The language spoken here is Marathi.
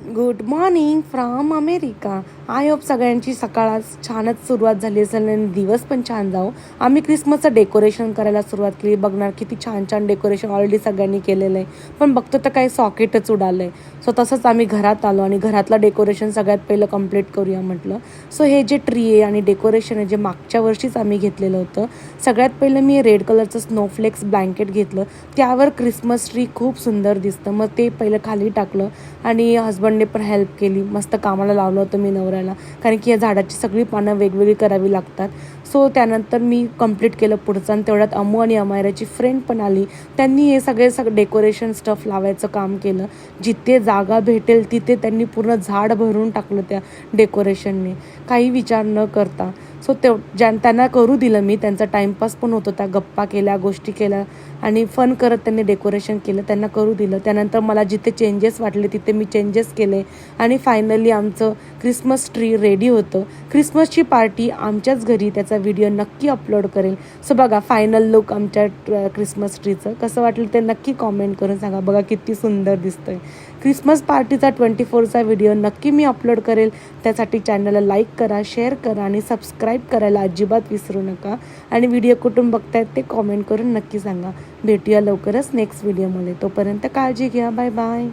good morning from america. I hope सगळ्यांची सकाळ आज छानच सुरुवात झाली असेल आणि दिवस पण छान जाऊ आम्ही क्रिसमसचं डेकोरेशन करायला सुरुवात केली. बघणार किती छान छान डेकोरेशन ऑलरेडी सगळ्यांनी केलेलं आहे. पण बघतो तर काही सॉकेटच उडालं आहे सो तसंच आम्ही घरात आलो आणि घरातलं डेकोरेशन सगळ्यात पहिलं कंप्लीट करूया म्हटलं. सो हे जे ट्री आहे आणि डेकोरेशन आहे जे मागच्या वर्षीच आम्ही घेतलेलं होतं सगळ्यात पहिलं मी रेड कलरचं स्नोफ्लेक्स ब्लँकेट घेतलं. त्यावर क्रिसमस ट्री खूप सुंदर दिसतं. मग ते पहिलं खाली टाकलं आणि हस्बंडने पण हेल्प केली. मस्त कामाला लावलं होतं मी नवरा करायला. कारण की या झाडाची सगळी पानं वेगवेगळी करावी लागतात. सो त्यानंतर मी कंप्लीट केलं पुढचं आणि तेवढ्यात अमू आणि अमायराची फ्रेंड पण आली. त्यांनी हे सगळे सगळं डेकोरेशन स्टफ लावायचं काम केलं. जिथे जागा भेटेल तिथे त्यांनी पूर्ण झाड भरून टाकलं त्या डेकोरेशनने काही विचार न करता. सो तेव ज्या त्यांना करू दिलं मी त्यांचा टाईमपास पण होत होता. गप्पा केल्या गोष्टी केल्या आणि फन करत त्यांनी डेकोरेशन केलं त्यांना करू दिलं. त्यानंतर मला जिथे चेंजेस वाटले तिथे मी चेंजेस केले आणि फायनली आमचं क्रिसमस ट्री रेडी होतं. क्रिसमसची पार्टी आमच्याच घरी त्याचा व्हिडिओ नक्की अपलोड करेल. सो बघा फायनल लुक आमच्या ट्र- क्रिसमस ट्रीचं कसं वाटलं ते नक्की कॉमेंट करून सांगा. बघा किती सुंदर दिसतंय. क्रिसमस पार्टीचा ट्वेंटी फोरचा व्हिडिओ नक्की मी अपलोड करेल. त्यासाठी चॅनलला लाईक करा शेअर करा आणि सबस्क्राईब करायला अजिबात विसरू नका. आणि व्हिडिओ कुठून बघतायत ते कॉमेंट करून नक्की सांगा. भेटूया लवकरच नेक्स्ट व्हिडिओमध्ये. तोपर्यंत काळजी घ्या. Bye bye.